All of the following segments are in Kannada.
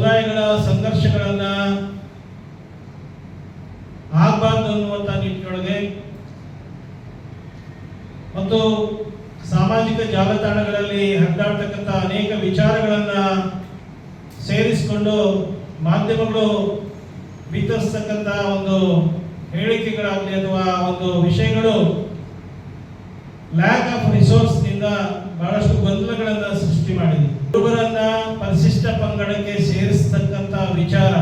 ಸಮುದಾಯಗಳ ಸಂಘರ್ಷಗಳನ್ನ ಆಗಬಾರ್ದು ಅನ್ನುವಂಥ ನಿಟ್ಟಿನೊಳಗೆ ಮತ್ತು ಸಾಮಾಜಿಕ ಜಾಲತಾಣಗಳಲ್ಲಿ ಹರಿದಾಡ್ತಕ್ಕಂಥ ಅನೇಕ ವಿಚಾರಗಳನ್ನ ಸೇರಿಸಿಕೊಂಡು ಮಾಧ್ಯಮಗಳು ಬಿತ್ತರಿಸ್ತಕ್ಕಂಥ ಒಂದು ಹೇಳಿಕೆಗಳಾಗಲಿ ಅಥವಾ ಒಂದು ವಿಷಯಗಳು ಲ್ಯಾಕ್ ಆಫ್ ರಿಸೋರ್ಸ್ನಿಂದ ಬಹಳಷ್ಟು ಗೊಂದಲಗಳನ್ನ ಸೃಷ್ಟಿ ಮಾಡಿದೆ. ಹುಡುಗರನ್ನ ಪರಿಶಿಷ್ಟ ಪಂಗಡಕ್ಕೆ ಸೇರಿಸತಕ್ಕಂತ ವಿಚಾರ.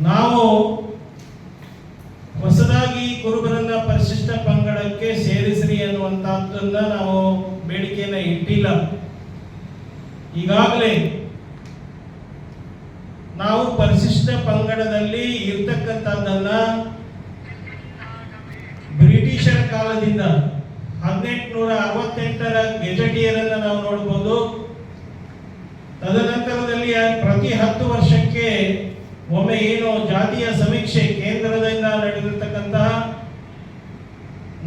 ನಾವು ಹೊಸದಾಗಿ ಕುರುಬರನ್ನ ಪರಿಶಿಷ್ಟ ಪಂಗಡಕ್ಕೆ ಸೇರಿಸ್ರಿ ಅನ್ನುವಂತಹದ್ದನ್ನ ನಾವು ಬೇಡಿಕೆಯನ್ನ ಇಟ್ಟಿಲ್ಲ. ಈಗಾಗಲೇ ನಾವು ಪರಿಶಿಷ್ಟ ಪಂಗಡದಲ್ಲಿ ಇರ್ತಕ್ಕಂಥದ್ದನ್ನ ಬ್ರಿಟಿಷರ ಕಾಲದಿಂದ ಹದಿನೆಂಟುನೂರ ಅರವತ್ತೆಂಟರ ಗೆಜೆಟಿಯರನ್ನ ನಾವು ನೋಡಬಹುದು ತದನಂತರದಲ್ಲಿ ಪ್ರತಿ ಹತ್ತು ವರ್ಷಕ್ಕೆ ಒಮ್ಮೆ ಏನು ಜಾತಿಯ ಸಮೀಕ್ಷೆ ಕೇಂದ್ರದಿಂದ ನಡೆದಿರ್ತಕ್ಕಂತಹ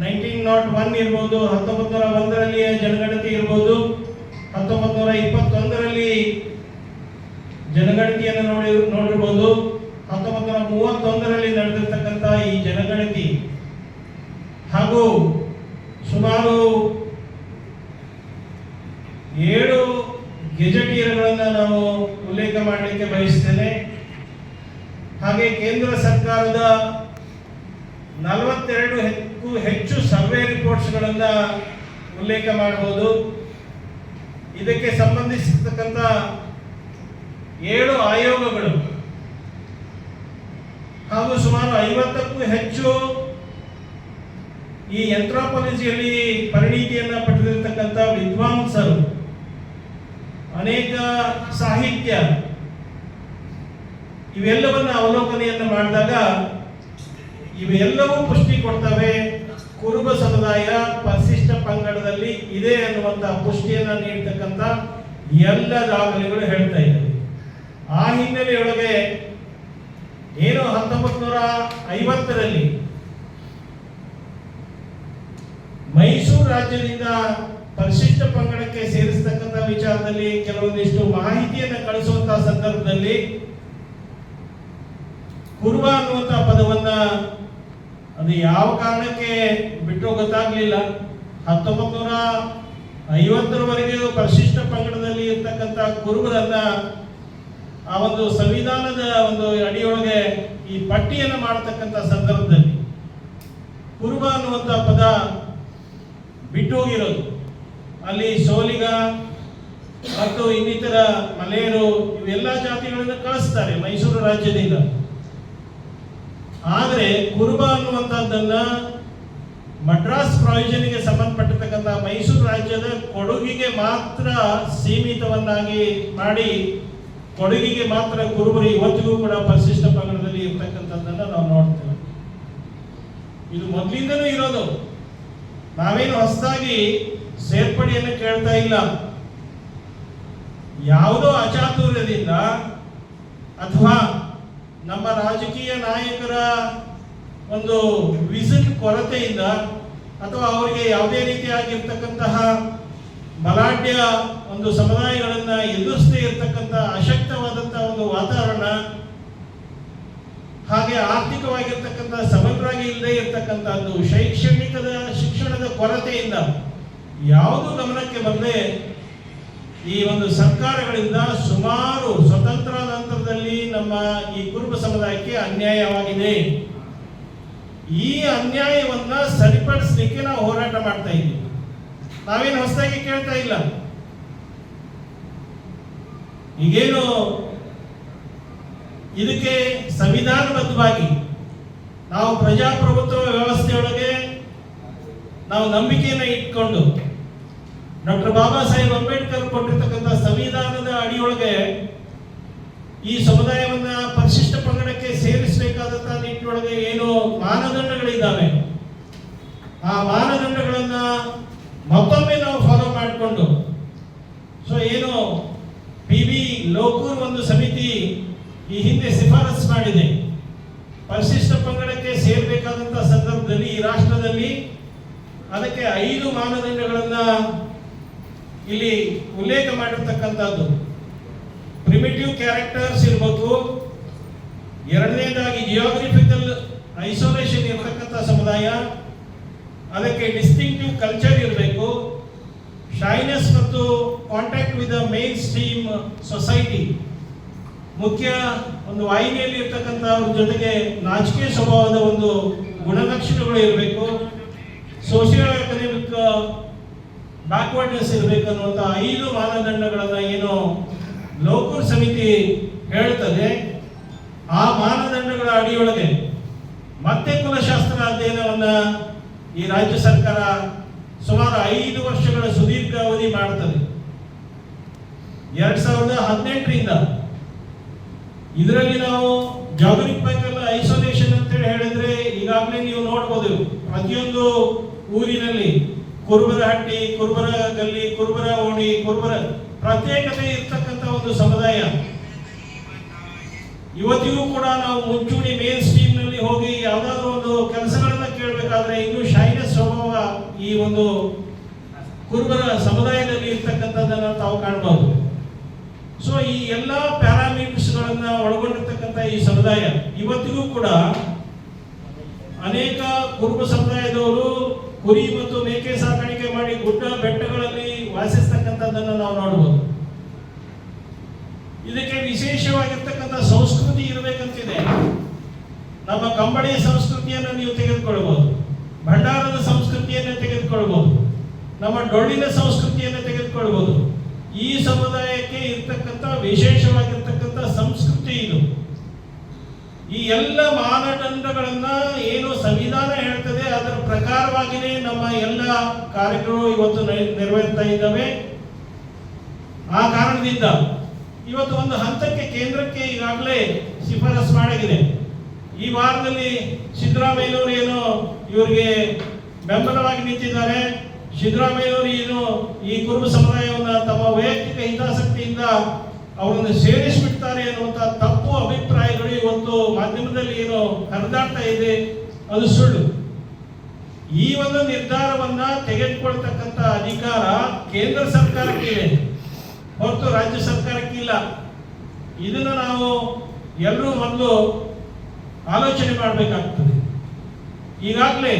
ನೈನ್ಟೀನ್ ನಾಟ್ ಒನ್ ಇರ್ಬೋದು ಹತ್ತೊಂಬತ್ತು ನೂರ ಒಂದರಲ್ಲಿ ಜನಗಣತಿ ಇರ್ಬೋದು ಹತ್ತೊಂಬತ್ತು ನೂರ ಇಪ್ಪತ್ತೊಂದರಲ್ಲಿ ಜನಗಣತಿಯನ್ನು ನೋಡಿ ನೋಡಿರ್ಬೋದು ಹತ್ತೊಂಬತ್ತು ನೂರ ಮೂವತ್ತೊಂದರಲ್ಲಿ ನಡೆದಿರ್ತಕ್ಕಂಥ ಈ ಜನಗಣತಿ ಹಾಗೂ ಸುಮಾರು ಏಳು ಗೆಜೆಟಿಯರ್ಗಳನ್ನು ನಾವು ಉಲ್ಲೇಖ ಮಾಡಲಿಕ್ಕೆ ಬಯಸ್ತೇನೆ. ಹಾಗೆ ಕೇಂದ್ರ ಸರ್ಕಾರದ ನಲವತ್ತೆರಡು ಹೆಚ್ಚು ಹೆಚ್ಚು ಸರ್ವೆ ರಿಪೋರ್ಟ್ಸ್ಗಳನ್ನು ಉಲ್ಲೇಖ ಮಾಡಬಹುದು. ಇದಕ್ಕೆ ಸಂಬಂಧಿಸಿರ್ತಕ್ಕಂಥ ಏಳು ಆಯೋಗಗಳು ಹಾಗೂ ಸುಮಾರು ಐವತ್ತಕ್ಕೂ ಹೆಚ್ಚು ಈ ಯಂತ್ರೋಪಾಲಜಿಯಲ್ಲಿ ಪರಿಣಿತಿಯನ್ನ ಪಡೆದಿರತಕ್ಕಂಥ ವಿದ್ವಾಂಸರು ಅನೇಕ ಸಾಹಿತ್ಯ ಇವೆಲ್ಲವನ್ನ ಅವಲೋಕನೆಯನ್ನು ಮಾಡಿದಾಗ ಇವೆಲ್ಲವೂ ಪುಷ್ಟಿ ಕೊಡ್ತವೆ. ಕುರುಬ ಸಮುದಾಯ ಪರಿಶಿಷ್ಟ ಪಂಗಡದಲ್ಲಿ ಇದೆ ಅನ್ನುವಂತಹ ಪುಷ್ಟಿಯನ್ನ ನೀಡ್ತಕ್ಕಂಥ ಎಲ್ಲ ದಾಖಲೆಗಳು ಹೇಳ್ತಾ ಇದ್ದವು. ಆ ಹಿನ್ನೆಲೆಯೊಳಗೆ ಏನು ಹತ್ತೊಂಬತ್ತು ನೂರ ಐವತ್ತರಲ್ಲಿ ಮೈಸೂರು ರಾಜ್ಯದಿಂದ ಪರಿಶಿಷ್ಟ ಪಂಗಡಕ್ಕೆ ಸೇರಿಸ್ತಕ್ಕಂಥ ವಿಚಾರದಲ್ಲಿ ಕೆಲವೊಂದಿಷ್ಟು ಮಾಹಿತಿಯನ್ನು ಕಳಿಸುವಂತಹ ಸಂದರ್ಭದಲ್ಲಿ ಕುರುಬ ಅನ್ನುವಂಥ ಪದವನ್ನ ಅದು ಯಾವ ಕಾರಣಕ್ಕೆ ಬಿಟ್ಟು ಗೊತ್ತಾಗ್ಲಿಲ್ಲ. ಹತ್ತೊಂಬತ್ತು ನೂರ ಐವತ್ತರವರೆಗೆ ಪರಿಶಿಷ್ಟ ಪಂಗಡದಲ್ಲಿ ಇರ್ತಕ್ಕಂಥ ಕುರುಬರನ್ನ ಆ ಒಂದು ಸಂವಿಧಾನದ ಒಂದು ಅಡಿಯೊಳಗೆ ಈ ಪಟ್ಟಿಯನ್ನು ಮಾಡತಕ್ಕಂತ ಸಂದರ್ಭದಲ್ಲಿ ಕುರುಬ ಅನ್ನುವಂಥ ಪದ ಬಿಟ್ಟು ಹೋಗಿರೋದು ಅಲ್ಲಿ ಸೋಲಿಗ ಮತ್ತು ಇನ್ನಿತರ ಮಲೆಯರು ಇವೆಲ್ಲ ಜಾತಿಗಳನ್ನು ಕಳಿಸ್ತಾರೆ ಮೈಸೂರು ರಾಜ್ಯದಿಂದ. ಆದರೆ ಕುರುಬ ಅನ್ನುವಂಥದ್ದನ್ನ ಮಡ್ರಾಸ್ ಪ್ರಾವಿಷನ್ಗೆ ಸಂಬಂಧಪಟ್ಟಿರ್ತಕ್ಕಂಥ ಮೈಸೂರು ರಾಜ್ಯದ ಕೊಡಗಿಗೆ ಮಾತ್ರ ಸೀಮಿತವನ್ನಾಗಿ ಮಾಡಿ ಕೊಡಗಿಗೆ ಮಾತ್ರ ಕುರುಬರು ಇವತ್ತಿಗೂ ಕೂಡ ಪರಿಶಿಷ್ಟ ಪಂಗಡದಲ್ಲಿ ಇರ್ತಕ್ಕಂಥದ್ದನ್ನ ನಾವು ನೋಡ್ತೇವೆ. ಇದು ಮೊದಲಿಂದನೂ ಇರೋದು. ನಾವೇನು ಹೊಸದಾಗಿ ಸೇರ್ಪಡೆಯನ್ನು ಕೇಳ್ತಾ ಇಲ್ಲ. ಯಾವುದೋ ಅಚಾತುರ್ಯದಿಂದ ಅಥವಾ ನಮ್ಮ ರಾಜಕೀಯ ನಾಯಕರ ಒಂದು ವಿಸಿಟ್ ಕೊರತೆಯಿಂದ ಅಥವಾ ಅವರಿಗೆ ಯಾವುದೇ ರೀತಿಯಾಗಿರ್ತಕ್ಕಂತಹ ಬಲಾಢ್ಯ ಒಂದು ಸಮುದಾಯಗಳನ್ನ ಎದುರಿಸದೇ ಇರತಕ್ಕಂಥ ಅಶಕ್ತವಾದಂತಹ ಒಂದು ವಾತಾವರಣ, ಹಾಗೆ ಆರ್ಥಿಕವಾಗಿರ್ತಕ್ಕಂಥ ಸಮಗ್ರವಾಗಿ ಇಲ್ಲದೆ ಇರತಕ್ಕಂಥದ್ದು ಶೈಕ್ಷಣಿಕದ ಶಿಕ್ಷಣದ ಕೊರತೆಯಿಂದ ಯಾವುದು ಗಮನಕ್ಕೆ ಬಂದೇ ಈ ಒಂದು ಸರ್ಕಾರಗಳಿಂದ ಸುಮಾರು ಸ್ವತಂತ್ರ ನಂತರದಲ್ಲಿ ನಮ್ಮ ಈ ಕುರುಬ ಸಮುದಾಯಕ್ಕೆ ಅನ್ಯಾಯವಾಗಿದೆ. ಈ ಅನ್ಯಾಯವನ್ನ ಸರಿಪಡಿಸಲಿಕ್ಕೆ ನಾವು ಹೋರಾಟ ಮಾಡ್ತಾ ಇದ್ದೀವಿ. ನಾವೇನು ಹೊಸದಾಗಿ ಕೇಳ್ತಾ ಇಲ್ಲ. ಈಗೇನು ಇದಕ್ಕೆ ಸಂವಿಧಾನಬದ್ಧವಾಗಿ ನಾವು ಪ್ರಜಾಪ್ರಭುತ್ವ ವ್ಯವಸ್ಥೆಯೊಳಗೆ ನಾವು ನಂಬಿಕೆಯನ್ನು ಇಟ್ಕೊಂಡು ಡಾಕ್ಟರ್ ಬಾಬಾ ಸಾಹೇಬ್ ಅಂಬೇಡ್ಕರ್ ಕೊಟ್ಟಿರ್ತಕ್ಕಂಥ ಸಂವಿಧಾನದ ಅಡಿಯೊಳಗೆ ಈ ಸಮುದಾಯವನ್ನ ಪರಿಶಿಷ್ಟ ಪಂಗಡಕ್ಕೆ ಸೇರಿಸಬೇಕಾದಂತಹ ನಿಟ್ಟಿನೊಳಗೆ ಏನು ಮಾನದಂಡಗಳಿದ್ದಾವೆ. ಆ ಮಾನದಂಡಗಳನ್ನ ಮತ್ತೊಮ್ಮೆ ನಾವು ಫಾಲೋ ಮಾಡಿಕೊಂಡು ಸೊ ಏನು ಪಿ ಬಿ ಲೋಕೂರ್ ಒಂದು ಸಮಿತಿ ಈ ಹಿಂದೆ ಶಿಫಾರಸ್ ಮಾಡಿದೆ. ಪರಿಶಿಷ್ಟ ಪಂಗಡಕ್ಕೆ ಸೇರಬೇಕಾದಂತಹ ಸಂದರ್ಭದಲ್ಲಿ, ಈ ರಾಷ್ಟ್ರದಲ್ಲಿ ಅದಕ್ಕೆ ಐದು ಮಾನದಂಡಗಳನ್ನ ಇಲ್ಲಿ ಉಲ್ಲೇಖ ಮಾಡಿರ್ತಕ್ಕಂಥದ್ದು. ಪ್ರಿಮಿಟಿವ್ ಕ್ಯಾರೆಕ್ಟರ್ಸ್ ಇರಬೇಕು ಎರಡನೇದಾಗಿ ಜಿಯೋಗ್ರಫಿಕಲ್ ಐಸೋಲೇಷನ್ ಇರತಕ್ಕಂಥ ಸಮುದಾಯ. ಅದಕ್ಕೆ ಡಿಸ್ಟಿಂಕ್ಟಿವ್ ಕಲ್ಚರ್ ಇರಬೇಕು. ಶೈನೆಸ್ ಮತ್ತು contact with mainstream society ಮುಖ್ಯ ಒಂದು ವಾಹಿನಿಯಲ್ಲಿ ಇರ್ತಕ್ಕಂಥ ಜೊತೆಗೆ ನಾಚಿಕೆ ಸ್ವಭಾವದ ಒಂದು ಗುಣಲಕ್ಷಣಗಳು ಇರಬೇಕು. ಸೋಷಿಯಲ್ ಎಕನಾಮಿಕ್ ಬ್ಯಾಕ್ವರ್ಡ್ನೆಸ್ ಇರಬೇಕನ್ನುವಂಥ ಐದು ಮಾನದಂಡಗಳನ್ನು ಏನು ಲೋಕೂರ್ ಸಮಿತಿ ಹೇಳ್ತದೆ, ಆ ಮಾನದಂಡಗಳ ಅಡಿಯೊಳಗೆ ಮತ್ತೆ ಕುಲಶಾಸ್ತ್ರ ಅಧ್ಯಯನವನ್ನ ಈ ರಾಜ್ಯ ಸರ್ಕಾರ ಸುಮಾರು ಐದು ವರ್ಷಗಳ ಸುದೀರ್ಘ ಅವಧಿ ಮಾಡ್ತದೆ. ಎರಡ್ ಸಾವಿರದ ಹದಿನೆಂಟರಿಂದ ಇದರಲ್ಲಿ ನಾವು ಜಾಗರಿಕಲ್ ಐಸೋಲೇಷನ್ ಅಂತೇಳಿ ಹೇಳಿದ್ರೆ ಈಗಾಗಲೇ ನೀವು ನೋಡ್ಬೋದು, ಪ್ರತಿಯೊಂದು ಊರಿನಲ್ಲಿ ಕುರುಬರ ಹಟ್ಟಿ, ಕುರುಬರ ಗಲ್ಲಿ, ಕುರುಬರ ಓಣಿ, ಕುರುಬರ ಪ್ರತ್ಯೇಕತೆ ಇರ್ತಕ್ಕಂಥ ಒಂದು ಸಮುದಾಯ. ಇವತ್ತಿಗೂ ಕೂಡ ನಾವು ಮುಂಚೂಣಿ ಮೇನ್ ಸ್ಟ್ರೀಮ್ನಲ್ಲಿ ಹೋಗಿ ಯಾವ್ದಾದ್ರು ಒಂದು ಕೆಲಸಗಳನ್ನ ಕೇಳಬೇಕಾದ್ರೆ ಇನ್ನೂ ಶೈನೆಸ್ ಸ್ವಭಾವ ಈ ಒಂದು ಕುರುಬರ ಸಮುದಾಯದಲ್ಲಿ ಇರ್ತಕ್ಕಂಥದ್ದನ್ನ ತಾವು ಕಾಣಬಹುದು ಸೊ ಈ ಎಲ್ಲ ಪ್ಯಾರಾಮೀಟರ್ಸ್ ಗಳನ್ನ ಒಳಗೊಂಡಿರ್ತಕ್ಕಂಥ ಈ ಸಮುದಾಯ, ಇವತ್ತಿಗೂ ಕೂಡ ಅನೇಕ ಕುರುಬ ಸಮುದಾಯದವರು ಕುರಿ ಮತ್ತು ಮೇಕೆ ಸಾಕಾಣಿಕೆ ಮಾಡಿ ಗುಡ್ಡ ಬೆಟ್ಟಗಳಲ್ಲಿ ವಾಸಿಸ್ತಕ್ಕಂಥದ್ದನ್ನು ನಾವು ನೋಡಬಹುದು ಇದಕ್ಕೆ ವಿಶೇಷವಾಗಿರ್ತಕ್ಕಂಥ ಸಂಸ್ಕೃತಿ ಇರಬೇಕಂತಿದೆ. ನಮ್ಮ ಕಂಬಳಿಯ ಸಂಸ್ಕೃತಿಯನ್ನು ನೀವು ತೆಗೆದುಕೊಳ್ಬಹುದು ಭಂಡಾರದ ಸಂಸ್ಕೃತಿಯನ್ನು ತೆಗೆದುಕೊಳ್ಬಹುದು ನಮ್ಮ ಡೊಳ್ಳಿನ ಸಂಸ್ಕೃತಿಯನ್ನು ತೆಗೆದುಕೊಳ್ಬಹುದು ಈ ಸಮುದಾಯಕ್ಕೆ ಇರ್ತಕ್ಕಂಥ ವಿಶೇಷವಾಗಿರ್ತಕ್ಕಂಥ ಸಂಸ್ಕೃತಿ ಇದು. ಈ ಎಲ್ಲ ಮಾನದಂಡಗಳನ್ನ ಏನು ಸಂವಿಧಾನ ಹೇಳ್ತದೆ, ಅದರ ಪ್ರಕಾರವಾಗಿನೇ ನಮ್ಮ ಎಲ್ಲ ಕಾರ್ಯಗಳು ಇವತ್ತು ನೆರವೇರ್ತಾ ಇದ್ದಾವೆ. ಆ ಕಾರಣದಿಂದ ಇವತ್ತು ಒಂದು ಹಂತಕ್ಕೆ ಕೇಂದ್ರಕ್ಕೆ ಈಗಾಗಲೇ ಶಿಫಾರಸ್ ಮಾಡಾಗಿದೆ. ಈ ವಾರದಲ್ಲಿ ಸಿದ್ದರಾಮಯ್ಯನವರು ಏನು ಇವರಿಗೆ ಬೆಂಬಲವಾಗಿ ನಿಂತಿದ್ದಾರೆ ಸಿದ್ದರಾಮಯ್ಯವರು ಏನು ಈ ಕುರುಬ ಸಮುದಾಯವನ್ನು ತಮ್ಮ ವೈಯಕ್ತಿಕ ಹಿತಾಸಕ್ತಿಯಿಂದ ಅವರನ್ನು ಸೇರಿಸಿಬಿಡ್ತಾರೆ ಅನ್ನುವಂಥ ತಪ್ಪು ಅಭಿಪ್ರಾಯಗಳು ಇವತ್ತು ಮಾಧ್ಯಮದಲ್ಲಿ ಏನು ಹರಿದಾಡ್ತಾ ಇದೆ, ಅದು ಸುಳ್ಳು. ಈ ಒಂದು ನಿರ್ಧಾರವನ್ನ ತೆಗೆದುಕೊಳ್ತಕ್ಕಂಥ ಅಧಿಕಾರ ಕೇಂದ್ರ ಸರ್ಕಾರಕ್ಕೆ ಇದೆ. ಹೊರತು ರಾಜ್ಯ ಸರ್ಕಾರಕ್ಕಿಲ್ಲ ಇದನ್ನು ನಾವು ಎಲ್ಲರೂ ಮೊದಲು ಆಲೋಚನೆ ಮಾಡಬೇಕಾಗ್ತದೆ. ಈಗಾಗಲೇ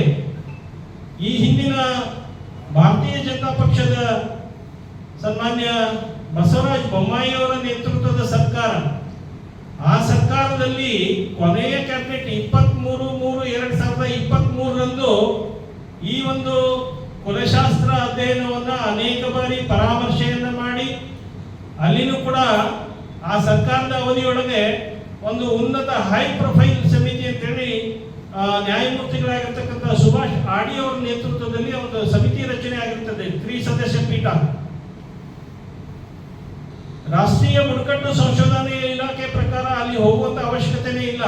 ಈ ಹಿಂದಿನ ಭಾರತೀಯ ಜನತಾ ಪಕ್ಷದ ಸನ್ಮಾನ್ಯ ಬಸವರಾಜ ಬೊಮ್ಮಾಯಿಯವರ ನೇತೃತ್ವದ ಸರ್ಕಾರ, ಆ ಸರ್ಕಾರದಲ್ಲಿ ಕೊನೆಯ ಕ್ಯಾಬಿನೆಟ್ ಇಪ್ಪತ್ತ್ ಮೂರು ಎರಡು ಸಾವಿರದ ಇಪ್ಪತ್ತ್ ಮೂರರಂದು ಈ ಒಂದು ಕುಲಶಾಸ್ತ್ರ ಅಧ್ಯಯನವನ್ನು ಅನೇಕ ಬಾರಿ ಪರಾಮರ್ಶೆಯನ್ನ ಮಾಡಿ, ಅಲ್ಲಿನೂ ಕೂಡ ಆ ಸರ್ಕಾರದ ಅವಧಿಯೊಳಗೆ ಒಂದು ಉನ್ನತ ಹೈ ಪ್ರೊಫೈಲ್ ಸಮಿತಿ ಅಂತೇಳಿ ನ್ಯಾಯಮೂರ್ತಿಗಳಾಗಿರ್ತಕ್ಕಂಥ ಸುಭಾಷ್ ಆಡಿಯವರ ನೇತೃತ್ವದಲ್ಲಿ ಒಂದು ಸಮಿತಿ ರಚನೆ ಆಗಿರ್ತದೆ, ತ್ರಿ ಸದಸ್ಯ ಪೀಠ. ರಾಷ್ಟ್ರೀಯ ಬುಡಕಟ್ಟು ಸಂಶೋಧನೆ ಇಲಾಖೆ ಪ್ರಕಾರ ಅಲ್ಲಿ ಹೋಗುವಂತ ಅವಶ್ಯಕತೆನೇ ಇಲ್ಲ.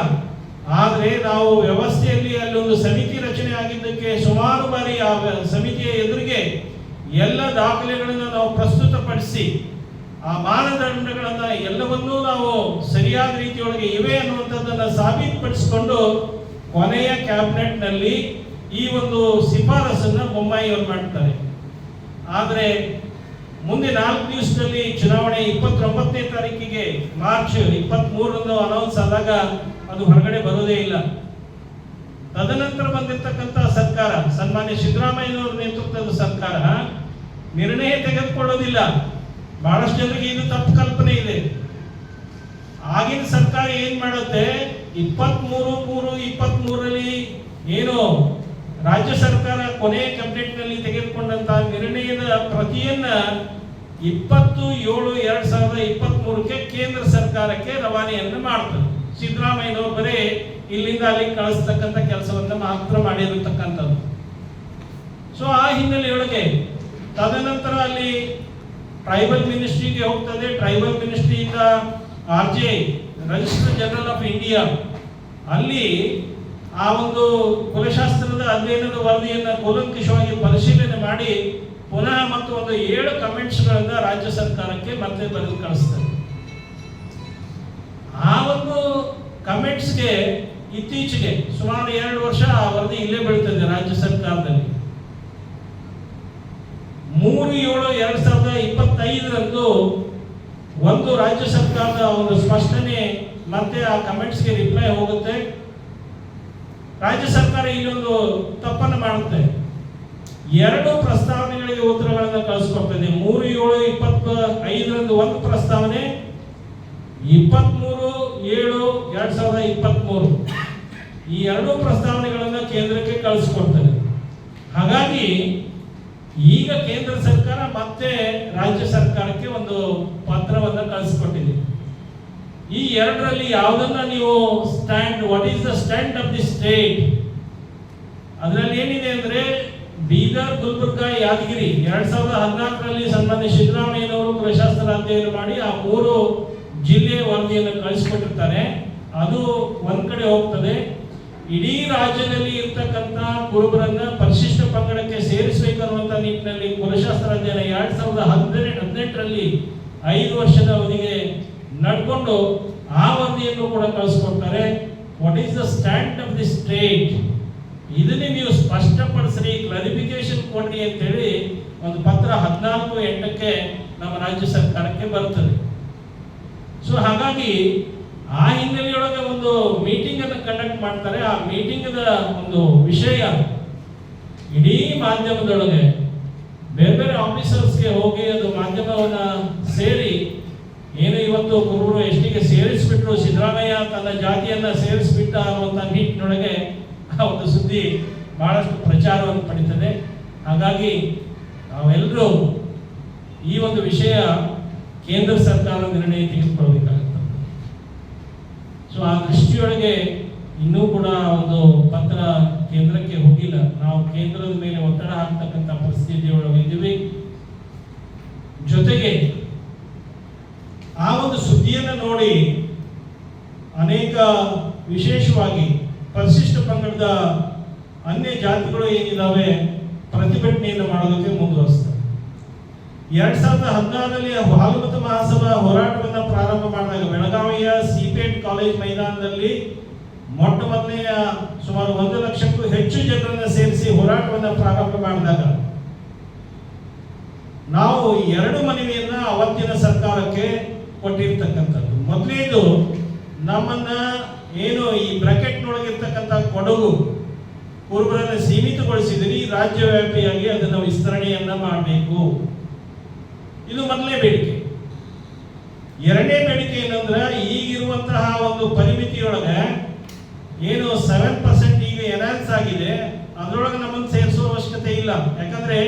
ಆದರೆ ನಾವು ವ್ಯವಸ್ಥೆಯಲ್ಲಿ ಅಲ್ಲಿ ಒಂದು ಸಮಿತಿ ರಚನೆ ಆಗಿದ್ದಕ್ಕೆ ಸುಮಾರು ಬಾರಿ ಆ ಸಮಿತಿಯ ಎದುರಿಗೆ ಎಲ್ಲ ದಾಖಲೆಗಳನ್ನು ನಾವು ಪ್ರಸ್ತುತಪಡಿಸಿ, ಆ ಮಾನದಂಡಗಳನ್ನು ಎಲ್ಲವನ್ನೂ ನಾವು ಸರಿಯಾದ ರೀತಿಯೊಳಗೆ ಇವೆ ಅನ್ನುವಂಥದ್ದನ್ನು ಸಾಬೀತುಪಡಿಸಿಕೊಂಡು ಕೊನೆಯ ಕ್ಯಾಬಿನೆಟ್ನಲ್ಲಿ ಈ ಒಂದು ಶಿಫಾರಸನ್ನು ಬೊಮ್ಮಾಯಿಯವರು ಮಾಡ್ತಾರೆ. ಆದರೆ ಮುಂದೆ ನಾಲ್ಕು ದಿವಸದಲ್ಲಿ ಚುನಾವಣೆ ಇಪ್ಪತ್ತೊಂಬತ್ತನೇ ತಾರೀಕಿಗೆ ಮಾರ್ಚ್ ಇಪ್ಪತ್ತ್ ಅನೌನ್ಸ್ ಆದಾಗ ಅದು ಹೊರಗಡೆ ಬರೋದೇ ಇಲ್ಲ. ತದನಂತರ ಬಂದಿರತಕ್ಕಂತ ಸರ್ಕಾರ, ಸನ್ಮಾನ್ಯ ಸಿದ್ದರಾಮಯ್ಯನವರ ನೇತೃತ್ವದ ಸರ್ಕಾರ ನಿರ್ಣಯ ತೆಗೆದುಕೊಳ್ಳೋದಿಲ್ಲ. ಬಹಳಷ್ಟು ಜನರಿಗೆ ಇದು ತಪ್ಪು ಕಲ್ಪನೆ ಇದೆ. ಆಗಿನ ಸರ್ಕಾರ ಏನ್ ಮಾಡುತ್ತೆ? ಇಪ್ಪತ್ತ್ ಮೂರು ಮೂರು ಇಪ್ಪತ್ತ್ ಏನು ರಾಜ್ಯ ಸರ್ಕಾರ ಕೊನೆಯ ಕಂಪ್ಲೀಟ್ನಲ್ಲಿ ತೆಗೆದುಕೊಂಡಂತ ನಿರ್ಣಯದ ಪ್ರತಿಯನ್ನ ಇಪ್ಪತ್ತು ಏಳು ಎರಡ್ ಸಾವಿರದ ಇಪ್ಪತ್ತ್ ಮೂರಕ್ಕೆ ಕೇಂದ್ರ ಸರ್ಕಾರಕ್ಕೆ ರವಾನೆಯನ್ನು ಮಾಡ್ತದೆ. ಸಿದ್ದರಾಮಯ್ಯನವರು ಬರೀ ಇಲ್ಲಿಂದ ಅಲ್ಲಿಗೆ ಕಳಿಸ್ತಕ್ಕಂಥ ಕೆಲಸವನ್ನು ಮಾತ್ರ ಮಾಡಿರತಕ್ಕಂಥದ್ದು. ಸೊ ಆ ಹಿನ್ನೆಲೆಯೊಳಗೆ ತದನಂತರ ಅಲ್ಲಿ ಟ್ರೈಬಲ್ ಮಿನಿಸ್ಟ್ರಿಗೆ ಹೋಗ್ತದೆ. Tribal ಮಿನಿಸ್ಟ್ರಿಯಿಂದ R J register general of India ಅಲ್ಲಿ ಆ ಒಂದು ಕುಲಶಾಸ್ತ್ರದ ಅಧ್ಯಯನದ ವರದಿಯನ್ನು ಕೂಲಂಕಷವಾಗಿ ಪರಿಶೀಲನೆ ಮಾಡಿ ಪುನಃ ಮತ್ತು ಒಂದು ಏಳು ಕಮೆಂಟ್ಸ್ಗಳನ್ನು ರಾಜ್ಯ ಸರ್ಕಾರಕ್ಕೆ ಮತ್ತೆ ಬರೆದು ಕಳಿಸ್ತಾರೆ. ಆ ಒಂದು ಕಮೆಂಟ್ಸ್ಗೆ ಇತ್ತೀಚೆಗೆ ಸುಮಾರು ಎರಡು ವರ್ಷ ಆ ವರದಿ ಇಲ್ಲೇ ಬೀಳ್ತದೆ ರಾಜ್ಯ ಸರ್ಕಾರದಲ್ಲಿ. ಮೂರು ಏಳು ಎರಡ್ ಸಾವಿರದ ಇಪ್ಪತ್ತೈದರಂದು ಒಂದು ರಾಜ್ಯ ಸರ್ಕಾರದ ಒಂದು ಸ್ಪಷ್ಟನೆ ಮತ್ತೆ ಆ ಕಮೆಂಟ್ಸ್ಗೆ ರಿಪ್ಲೈ ಹೋಗುತ್ತೆ. ರಾಜ್ಯ ಸರ್ಕಾರ ಇಲ್ಲೊಂದು ತಪ್ಪನ್ನು ಮಾಡುತ್ತೆ. ಎರಡು ಪ್ರಸ್ತಾವನೆಗಳಿಗೆ ಉತ್ತರಗಳನ್ನು ಕಳಿಸ್ಕೊಡ್ತದೆ. ಮೂರು, ಏಳು, ಇಪ್ಪತ್ತ, ಐದರಂದು ಒಂದು ಪ್ರಸ್ತಾವನೆ ಇಪ್ಪತ್ಮೂರು ಏಳು, ಎರಡ್ ಸಾವಿರದ ಇಪ್ಪತ್ಮೂರು ಈ ಎರಡು ಪ್ರಸ್ತಾವನೆಗಳನ್ನು ಕೇಂದ್ರಕ್ಕೆ ಕಳಿಸ್ಕೊಡ್ತದೆ. ಹಾಗಾಗಿ ಈಗ ಕೇಂದ್ರ ಸರ್ಕಾರ ಮತ್ತೆ ರಾಜ್ಯ ಸರ್ಕಾರಕ್ಕೆ ಒಂದು ಪತ್ರವನ್ನು ಕಳಿಸ್ಕೊಟ್ಟಿದೆ. ಈ ಎರಡರಲ್ಲಿ ಯಾವುದನ್ನ ನೀವು stand what is the stand of the state ಅದರಲ್ಲಿ ಏನಿದೆ ಅಂದ್ರೆ, ಬೀದರ್, ಗುಲ್ಬರ್ಗ, ಯಾದಗಿರಿ ಎರಡ್ ಸಾವಿರದ ಹದಿನಾಲ್ಕರಲ್ಲಿ ಸನ್ಮಾನ್ಯ ಸಿದ್ದರಾಮಯ್ಯನವರು ಪ್ರಶಾಸನ ಅಧ್ಯಯನ ಮಾಡಿ ಆ ಮೂರು ಜಿಲ್ಲೆ ವರದಿಯನ್ನು ಕಳಿಸ್ಕೊಟ್ಟಿರ್ತಾರೆ. ಅದು ಒಂದ್ ಕಡೆ ಹೋಗ್ತದೆ. ಇಡೀ ರಾಜ್ಯದಲ್ಲಿ ಇರ್ತಕ್ಕಂಥ ಕುರುಬರನ್ನ ಪರಿಶಿಷ್ಟ ಪಂಗಡಕ್ಕೆ ಸೇರಿಸಬೇಕನ್ನುವಂತ ನಿಟ್ಟಿನಲ್ಲಿ ಕುಲಶಾಸ್ತ್ರ ಅಧ್ಯಯನ ಎರಡ್ ಸಾವಿರದ ಹದಿನೆಂಟು ಹದಿನೆಂಟರಲ್ಲಿ ಐದು ವರ್ಷದ ಅವಧಿಗೆ ನಡ್ಕೊಂಡು ಆ ವರದಿಯನ್ನು ಕೂಡ ಕಳಿಸ್ಕೊಡ್ತಾರೆ. What is the stand of the state ಇದನ್ನೇ ನೀವು ಸ್ಪಷ್ಟಪಡಿಸ್ರಿ ಕ್ಲಾರಿಫಿಕೇಶನ್ ಕೊಡ್ರಿ ಅಂತೇಳಿ ಒಂದು ಪತ್ರ ಹದಿನಾಲ್ಕು ಎಂಟಕ್ಕೆ ನಮ್ಮ ರಾಜ್ಯ ಸರ್ಕಾರಕ್ಕೆ ಬರ್ತದೆ. ಸೊ ಹಾಗಾಗಿ ಆ ಹಿನ್ನೆಲೆಯೊಳಗೆ ಒಂದು ಮೀಟಿಂಗ್ ಅನ್ನು ಕಂಡಕ್ಟ್ ಮಾಡ್ತಾರೆ. ಆ ಮೀಟಿಂಗ್ ಒಂದು ವಿಷಯ ಇಡೀ ಮಾಧ್ಯಮದೊಳಗೆ, ಬೇರೆ ಬೇರೆ ಆಫೀಸರ್ಸ್ಗೆ ಹೋಗಿ ಅದು ಮಾಧ್ಯಮವನ್ನ ಸೇರಿ ಏನು ಇವತ್ತು ಕುರುಬರು ಎಷ್ಟಿಗೆ ಸೇರಿಸ್ಬಿಟ್ರು ಸಿದ್ದರಾಮಯ್ಯ ತನ್ನ ಜಾತಿಯನ್ನ ಸೇರಿಸ್ಬಿಟ್ಟ ಅನ್ನುವಂಥ ನಿಟ್ಟಿನೊಳಗೆ ಆ ಒಂದು ಸುದ್ದಿ ಬಹಳಷ್ಟು ಪ್ರಚಾರವನ್ನು ಪಡೀತದೆ. ಹಾಗಾಗಿ ನಾವೆಲ್ಲರೂ ಈ ಒಂದು ವಿಷಯ ಕೇಂದ್ರ ಸರ್ಕಾರ ನಿರ್ಣಯ ತೆಗೆದುಕೊಳ್ಬೇಕಾಗುತ್ತೆ. ಸೊ ಆ ದೃಷ್ಟಿಯೊಳಗೆ ಇನ್ನೂ ಕೂಡ ಒಂದು ಪತ್ರ ಕೇಂದ್ರಕ್ಕೆ ಹೋಗಿಲ್ಲ. ನಾವು ಕೇಂದ್ರದ ಮೇಲೆ ಒತ್ತಡ ಹಾಕ್ತಕ್ಕಂಥ ಪರಿಸ್ಥಿತಿಯೊಳಗೆ ಇದ್ದೀವಿ ಜೊತೆಗೆ ಆ ಒಂದು ಸುದ್ದಿಯನ್ನು ನೋಡಿ ಅನೇಕ ವಿಶೇಷವಾಗಿ ಪರಿಶಿಷ್ಟ ಪಂಗಡದ ಅನ್ಯ ಜಾತಿಗಳು ಏನಿದಾವೆ ಪ್ರತಿಭಟನೆಯನ್ನು ಮಾಡೋದಕ್ಕೆ ಮುಂದುವರಿಸ್ತಾರೆ. ಎರಡ್ ಸಾವಿರದ ಹದಿನಾರರಲ್ಲಿ ಹಾಲುಮತ ಮಹಾಸಭಾ ಹೋರಾಟವನ್ನು ಪ್ರಾರಂಭ ಮಾಡಿದಾಗ ಬೆಳಗಾವಿಯ ಸಿಪೇಟ್ ಕಾಲೇಜ್ ಮೈದಾನದಲ್ಲಿ ಮೊಟ್ಟ ಮೊದಲನೆಯ ಸುಮಾರು ಒಂದು ಲಕ್ಷಕ್ಕೂ ಹೆಚ್ಚು ಜನರನ್ನು ಸೇರಿಸಿ ಹೋರಾಟವನ್ನು ಪ್ರಾರಂಭ ಮಾಡಿದಾಗ ನಾವು ಎರಡು ಮನವಿಯನ್ನ ಅವತ್ತಿನ ಸರ್ಕಾರಕ್ಕೆ ಕೊಟ್ಟಿರ್ತಕ್ಕಂಥದ್ದು. ಮೊದಲೇದು ನಮ್ಮನ್ನ ಏನು ಈ ಬ್ರಾಕೆಟ್ನೊಳಗಿರ್ತಕ್ಕಂಥ ಕೊಡಗು ಕುರುಬರನ್ನು ಸೀಮಿತಗೊಳಿಸಿದ್ರಿ ರಾಜ್ಯವ್ಯಾಪಿಯಾಗಿ ಅದನ್ನು ವಿಸ್ತರಣೆಯನ್ನ ಮಾಡಬೇಕು. ಇದು ಮೊದಲೇ ಬೇಡಿಕೆ. ಎರಡನೇ ಬೇಡಿಕೆ ಏನಂದ್ರೆ, ಈಗಿರುವಂತಹ ಒಂದು ಪರಿಮಿತಿಯೊಳಗೆ ಏನು ಸೆವೆನ್ ಪರ್ಸೆಂಟ್ ಈಗ ಎನ್ಹಾನ್ಸ್ ಆಗಿದೆ, ಅದರೊಳಗೆ ನಮ್ಮನ್ನು ಸೇರಿಸುವ ಅವಶ್ಯಕತೆ ಇಲ್ಲ. ಯಾಕಂದ್ರೆ,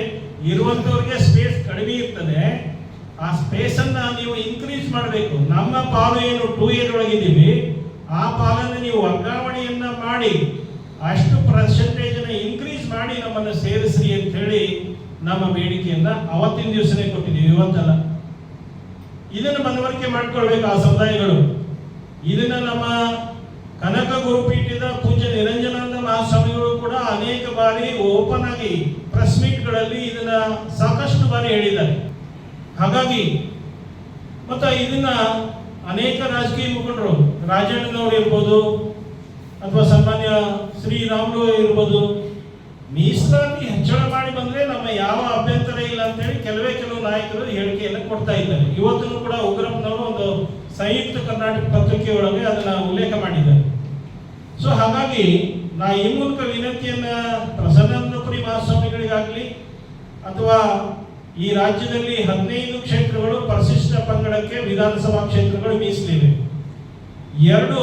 ಇರುವಂತವ್ರಿಗೆ ಸ್ಪೇಸ್ ಕಡಿಮೆ ಇರ್ತದೆ. ಆ ಸ್ಪೇಸ್ ಅನ್ನ ನೀವು ಇನ್ಕ್ರೀಸ್ ಮಾಡಬೇಕು. ನಮ್ಮ ಪಾಲು ಏನು ಟೂ ಇಯರ್ ಒಳಗಿದ್ದೀವಿ, ಆ ಪಾಲನ್ನು ನೀವು ವರ್ಗಾವಣೆಯನ್ನ ಮಾಡಿ, ಅಷ್ಟು ಪರ್ಸೆಂಟೇಜ್ ಇನ್ಕ್ರೀಸ್ ಮಾಡಿ ನಮ್ಮನ್ನು ಸೇರಿಸ್ರಿ ಅಂತ ಹೇಳಿ ನಮ್ಮ ಬೇಡಿಕೆಯನ್ನ ಅವತ್ತಿನ ದಿವಸನೇ ಕೊಟ್ಟಿದ್ದೀವಿ. ಇವತ್ತಲ್ಲ. ಇದನ್ನು ಮನವರಿಕೆ ಮಾಡ್ಕೊಳ್ಬೇಕು ಆ ಸಮುದಾಯಗಳು. ಇದನ್ನ ನಮ್ಮ ಕನಕ ಗುರುಪೀಠದ ಪೂಜ್ಯ ನಿರಂಜನಾನಂದ ಮಹಾಸ್ವಾಮಿಗಳು ಕೂಡ ಅನೇಕ ಬಾರಿ ಓಪನ್ ಆಗಿ ಪ್ರೆಸ್ ಮೀಟ್ಗಳಲ್ಲಿ ಇದನ್ನ ಸಾಕಷ್ಟು ಬಾರಿ ಹೇಳಿದ್ದಾರೆ. ಹಾಗಾಗಿ, ಮತ್ತು ಇದನ್ನ ಅನೇಕ ರಾಜಕೀಯ ಮುಖಂಡರು, ರಾಜಣ್ಣನವರು ಇರ್ಬೋದು, ಅಥವಾ ಸನ್ಮಾನ್ಯ ಶ್ರೀರಾಮುಲು ಇರ್ಬೋದು, ಮೀಸಲಾತಿ ಹೆಚ್ಚಳ ಮಾಡಿ ಬಂದರೆ ನಮ್ಮ ಯಾವ ಅಭ್ಯಂತರ ಇಲ್ಲ ಅಂತ ಹೇಳಿ ಕೆಲವೇ ಕೆಲವು ನಾಯಕರು ಹೇಳಿಕೆಯನ್ನು ಕೊಡ್ತಾ ಇದ್ದಾರೆ. ಇವತ್ತು ಕೂಡ ಉಗ್ರಪ್ಪನವರು ಒಂದು ಸಂಯುಕ್ತ ಕರ್ನಾಟಕ ಪತ್ರಿಕೆ ಒಳಗೆ ಅದನ್ನ ಉಲ್ಲೇಖ ಮಾಡಿದ್ದಾರೆ. ಸೊ ಹಾಗಾಗಿ ನಾ ಈ ಮೂಲಕ ವಿನಂತಿಯನ್ನ ಪ್ರಸನ್ನಪುರಿ ಮಹಾಸ್ವಾಮಿಗಳಿಗಾಗಲಿ, ಅಥವಾ ಈ ರಾಜ್ಯದಲ್ಲಿ ಹದಿನೈದು ಕ್ಷೇತ್ರಗಳು ಪರಿಶಿಷ್ಟ ಪಂಗಡಕ್ಕೆ ವಿಧಾನಸಭಾ ಕ್ಷೇತ್ರಗಳು ಮೀಸಲಿವೆ ಎರಡು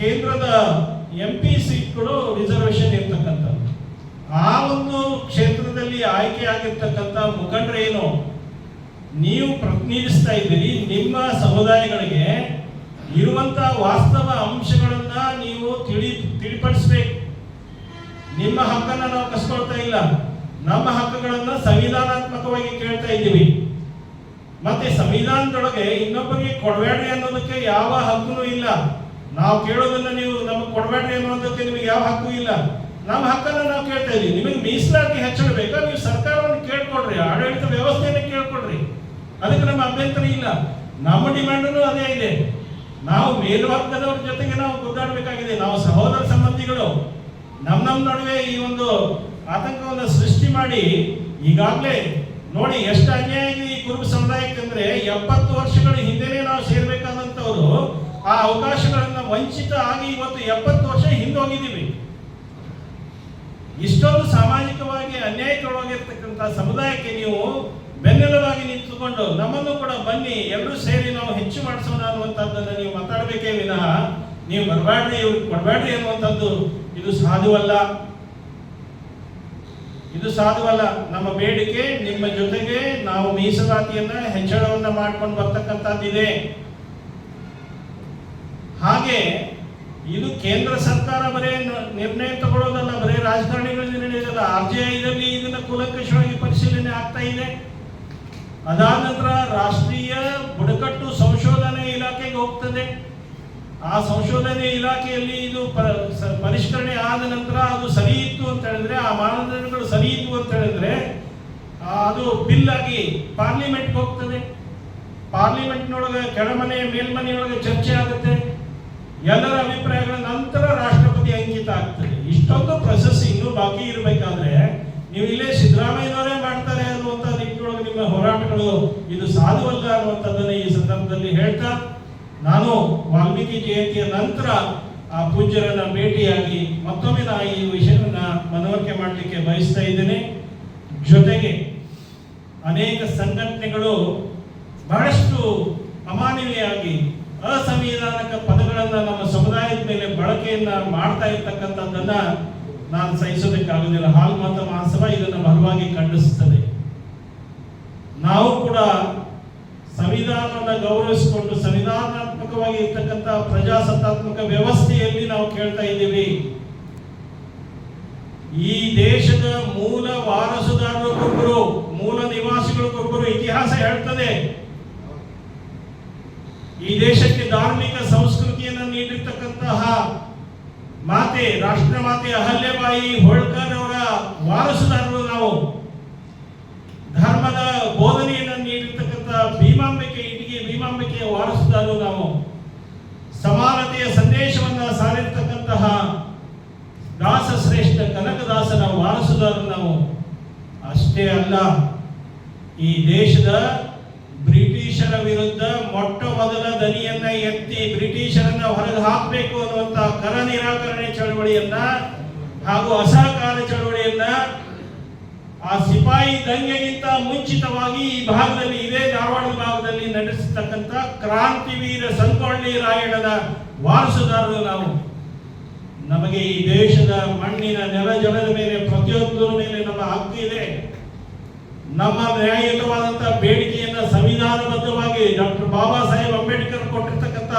ಕೇಂದ್ರದ ಎಂ ಪಿ ಸೀಟ್ಗಳು ರಿಸರ್ವೇಶನ್ ಇರ್ತಕ್ಕಂಥದ್ದು. ಆ ಒಂದು ಕ್ಷೇತ್ರದಲ್ಲಿ ಆಯ್ಕೆ ಆಗಿರ್ತಕ್ಕಂಥ ಮುಖಂಡರೇನು ನೀವು ಪ್ರತಿನಿಧಿಸ್ತಾ ಇದ್ದೀರಿ, ನಿಮ್ಮ ಸಮುದಾಯಗಳಿಗೆ ಇರುವಂತಹ ವಾಸ್ತವ ಅಂಶಗಳನ್ನ ನೀವು ತಿಳಿ, ತಿಳಿಪಡಿಸ್ಬೇಕು. ನಿಮ್ಮ ಹಕ್ಕನ್ನ ನಾವು ಕಸ್ಕೊಳ್ತಾ ಇಲ್ಲ. ನಮ್ಮ ಹಕ್ಕುಗಳನ್ನ ಸಂವಿಧಾನಾತ್ಮಕವಾಗಿ ಕೇಳ್ತಾ ಇದ್ದೀವಿ. ಮತ್ತೆ ಸಂವಿಧಾನದೊಳಗೆ ಇನ್ನೊಬ್ಬರಿಗೆ ಕೊಡಬೇಡ್ರಿ ಅನ್ನೋದಕ್ಕೆ ಯಾವ ಹಕ್ಕೂ ಇಲ್ಲ. ನಾವು ಕೇಳೋದನ್ನ ನೀವು ನಮಗೆ ಕೊಡಬೇಡ್ರಿ ಅನ್ನೋದಕ್ಕೆ ನಿಮಗೆ ಯಾವ ಹಕ್ಕು ಇಲ್ಲ. ನಮ್ಮ ಹಕ್ಕನ್ನ ನಾವು ಕೇಳ್ತಾ ಇದೀವಿ ನಿಮಗೆ ಮೀಸಲಾತಿ ಹೆಚ್ಚಿಡಬೇಕಾ ನೀವು ಸರ್ಕಾರವನ್ನು ಕೇಳ್ಕೊಡ್ರಿ ಆಡಳಿತ ವ್ಯವಸ್ಥೆಯನ್ನು ಕೇಳ್ಕೊಡ್ರಿ ಅದಕ್ಕೆ ನಮ್ಮ ಅಭ್ಯಂತರ ಇಲ್ಲ. ನಮ್ಮ ಡಿಮ್ಯಾಂಡನ್ನು ಅದೇ ಇದೆ. ನಾವು ಮೇಲ್ವರ್ಗದವ್ರ ಜೊತೆಗೆ ನಾವು ಗುದ್ದಾಡಬೇಕಾಗಿದೆ ನಾವು ಸಹೋದರ ಸಂಬಂಧಿಗಳು. ನಮ್ಮ ನಮ್ಮ ನಡುವೆ ಈ ಒಂದು ಆತಂಕವನ್ನು ಸೃಷ್ಟಿ ಮಾಡಿ ಈಗಾಗಲೇ ನೋಡಿ ಎಷ್ಟು ಅನ್ಯಾಯ ಈ ಕುರುಬ ಸಮುದಾಯಕ್ಕೆ ಅಂದ್ರೆ ಎಪ್ಪತ್ತು ವರ್ಷಗಳ ಹಿಂದೆನೇ ನಾವು ಸೇರ್ಬೇಕಾದಂತವ್ರು ಆ ಅವಕಾಶಗಳನ್ನ ವಂಚಿತ ಆಗಿ ಇವತ್ತು ಎಪ್ಪತ್ತು ವರ್ಷ ಹಿಂದೋಗಿದ್ದೀವಿ. ಇಷ್ಟೊಂದು ಸಾಮಾಜಿಕವಾಗಿ ಅನ್ಯಾಯಕ್ಕೊಳಗಿರ್ತಕ್ಕಂಥ ಸಮುದಾಯಕ್ಕೆ ನೀವು ಬೆನ್ನೆಲುಬಾಗಿ ನಿಂತುಕೊಂಡು ನಮ್ಮನ್ನು ಕೂಡ ಬನ್ನಿ ಎಲ್ಲರೂ ಸೇರಿ ನಾವು ಹೆಚ್ಚು ಮಾಡಿಸೋಣ ಅನ್ನುವಂಥದ್ದನ್ನು ನೀವು ಮಾತಾಡಬೇಕೇ ವಿನಃ ನೀವು ಬರಬೇಡ್ರಿ ಇವ್ರಿಗೆ ಕೊಡಬೇಡ್ರಿ ಅನ್ನುವಂಥದ್ದು ಇದು ಸಾಧುವಲ್ಲ. ಇದು ಸಾಧುವಲ್ಲ. ನಮ್ಮ ಬೇಡಿಕೆ, ನಿಮ್ಮ ಜೊತೆಗೆ ನಾವು ಮೀಸಲಾತಿಯನ್ನ ಹೆಚ್ಚಳವನ್ನ ಮಾಡ್ಕೊಂಡು ಬರ್ತಕ್ಕಂಥದ್ದಿದೆ. ಹಾಗೆ ಇದು ಕೇಂದ್ರ ಸರ್ಕಾರ ಬರೇ ನಿರ್ಣಯ ತಗೊಳ್ಳೋದಲ್ಲ, ಬರೇ ರಾಜಧಾನಿಗಳಲ್ಲಿ ನಡೆಯೋದಲ್ಲ. ಆರ್ ಜೆ ಐದಲ್ಲಿ ಇದನ್ನ ಕೂಲಂಕಷವಾಗಿ ಪರಿಶೀಲನೆ ಆಗ್ತಾ ಇದೆ. ಅದಾದ ನಂತರ ರಾಷ್ಟ್ರೀಯ ಬುಡಕಟ್ಟು ಸಂಶೋಧನೆ ಇಲಾಖೆಗೆ ಹೋಗ್ತದೆ. ಆ ಸಂಶೋಧನೆ ಇಲಾಖೆಯಲ್ಲಿ ಇದು ಪರಿಷ್ಕರಣೆ ಆದ ನಂತರ ಅದು ಸರಿ ಇತ್ತು ಅಂತ ಹೇಳಿದ್ರೆ, ಆ ಮಾನದಂಡಗಳು ಸರಿ ಇತ್ತು ಅಂತ ಹೇಳಿದ್ರೆ ಅದು ಬಿಲ್ ಆಗಿ ಪಾರ್ಲಿಮೆಂಟ್ ಹೋಗ್ತದೆ ಪಾರ್ಲಿಮೆಂಟ್ನೊಳಗೆ ಕೆಳಮನೆ ಮೇಲ್ಮನೆಯೊಳಗೆ ಚರ್ಚೆ ಆಗುತ್ತೆ. ಎಲ್ಲರ ಅಭಿಪ್ರಾಯಗಳ ನಂತರ ರಾಷ್ಟ್ರಪತಿ ಅಂಕಿತ ಆಗ್ತದೆ. ಇಷ್ಟೊಂದು ಪ್ರೊಸೆಸ್ ಇನ್ನೂ ಬಾಕಿ ಇರಬೇಕಾದ್ರೆ, ನೀವು ಇಲ್ಲೇ ಸಿದ್ದರಾಮಯ್ಯನವರೇ ಮಾಡ್ತಾರೆ ಅನ್ನುವಂಥ ನಿಟ್ಟಿನೊಳಗೆ ನಿಮ್ಮ ಹೋರಾಟಗಳು ಇದು ಸಾಧುವಲ್ಲ ಅನ್ನುವಂಥದ್ದನ್ನು ಈ ಸಂದರ್ಭದಲ್ಲಿ ಹೇಳ್ತಾ ನಾನು ವಾಲ್ಮೀಕಿ ಜಯಂತಿಯ ನಂತರ ಆ ಪೂಜ್ಯರನ್ನ ಭೇಟಿಯಾಗಿ ಮತ್ತೊಮ್ಮೆ ನಾ ಈ ವಿಷಯವನ್ನ ಮನವರಿಕೆ ಮಾಡಲಿಕ್ಕೆ ಬಯಸ್ತಾ ಇದ್ದೇನೆ. ಜೊತೆಗೆ ಅನೇಕ ಸಂಘಟನೆಗಳು ಬಹಳಷ್ಟು ಅಮಾನವೀಯವಾಗಿ ಅಸಂವಿಧಾನಕ ಪದಗಳನ್ನು ನಮ್ಮ ಸಮುದಾಯದ ಮೇಲೆ ಬಳಕೆಯನ್ನ ಮಾಡ್ತಾ ಇರ್ತಕ್ಕಂಥದ್ದನ್ನ ನಾನು ಸಹಿಸೋದಕ್ಕಾಗುದಿಲ್ಲ ಹಾಲ್ ಮತ ಮಹಾಸಭಾ ಇದನ್ನು ಬಲವಾಗಿ ಖಂಡಿಸುತ್ತದೆ. ನಾವು ಕೂಡ ಸಂವಿಧಾನವನ್ನು ಗೌರವಿಸಿಕೊಂಡು ಸಂವಿಧಾನಾತ್ಮಕವಾಗಿ ಇರ್ತಕ್ಕಂಥ ಪ್ರಜಾಸತ್ತಾತ್ಮಕ ವ್ಯವಸ್ಥೆಯಲ್ಲಿ ನಾವು ಕೇಳ್ತಾ ಇದ್ದೀವಿ. ಈ ದೇಶದ ಮೂಲ ವಾರಸುದಾರರು ಕುರುಬರು ಮೂಲ ನಿವಾಸಿಗಳಿಗೊಬ್ಬರು ಇತಿಹಾಸ ಹೇಳ್ತದೆ. ಈ ದೇಶಕ್ಕೆ ಧಾರ್ಮಿಕ ಸಂಸ್ಕೃತಿಯನ್ನು ನೀಡಿರ್ತಕ್ಕಂತಹ ಮಾತೆ ರಾಷ್ಟ್ರ ಮಾತೆ ಅಹಲ್ಯಬಾಯಿ ಹೋಳ್ಕರ್ ಅವರ ವಾರಸುದಾರರು ನಾವು. ಭೀಮಾಂಬಿಕೆಯ ನಾವು ಸಮಾನತೆಯ ಸಂದೇಶವನ್ನು ಸಾರಿರ್ತಕ್ಕಂತಹ ದಾಸ ಶ್ರೇಷ್ಠ ಕನಕದಾಸನ ವಾರಸುದಾರರು ನಾವು ಅಷ್ಟೇ ಅಲ್ಲ, ಈ ದೇಶದ ಬ್ರಿಟಿಷರ ವಿರುದ್ಧ ಮೊಟ್ಟ ಮೊದಲ ದನಿಯನ್ನ ಎತ್ತಿ ಬ್ರಿಟಿಷರನ್ನ ಹೊರಗೆ ಹಾಕಬೇಕು ಅನ್ನುವಂತಹ ಕರ ನಿರಾಕರಣೆ ಚಳವಳಿಯನ್ನ ಹಾಗೂ ಅಸಹಕಾರ ಚಳವಳಿಯನ್ನ ಆ ಸಿಪಾಯಿ ದಂಗೆಗಿಂತ ಮುಂಚಿತವಾಗಿ ಈ ಭಾಗದಲ್ಲಿ ಇದೇ. ಧಾರವಾಡ ಭಾಗದಲ್ಲಿ ನಡೆಸತಕ್ಕಂಥ ಕ್ರಾಂತಿವೀರ ಸಂಗೊಳ್ಳಿ ರಾಯಣ್ಣನ ವಾರಸುದಾರರು ನಾವು. ನಮಗೆ ಈ ದೇಶದ ಮಣ್ಣಿನ ನೆಲ ಜಲದ ಮೇಲೆ ಪ್ರತಿಯೊಂದರ ಮೇಲೆ ನಮ್ಮ ಹಕ್ಕು ಇದೆ. ನಮ್ಮ ನ್ಯಾಯಯುತವಾದಂತಹ ಬೇಡಿಕೆಯನ್ನ ಸಂವಿಧಾನಬದ್ಧವಾಗಿ ಡಾಕ್ಟರ್ ಬಾಬಾ ಸಾಹೇಬ್ ಅಂಬೇಡ್ಕರ್ ಕೊಟ್ಟಿರ್ತಕ್ಕಂಥ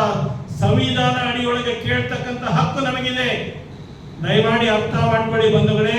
ಸಂವಿಧಾನ ಅಡಿಯೊಳಗೆ ಕೇಳ್ತಕ್ಕಂಥ ಹಕ್ಕು ನಮಗಿದೆ. ದಯಮಾಡಿ ಅರ್ಥ ಮಾಡ್ಕೊಳ್ಳಿ ಬಂಧುಗಳೇ.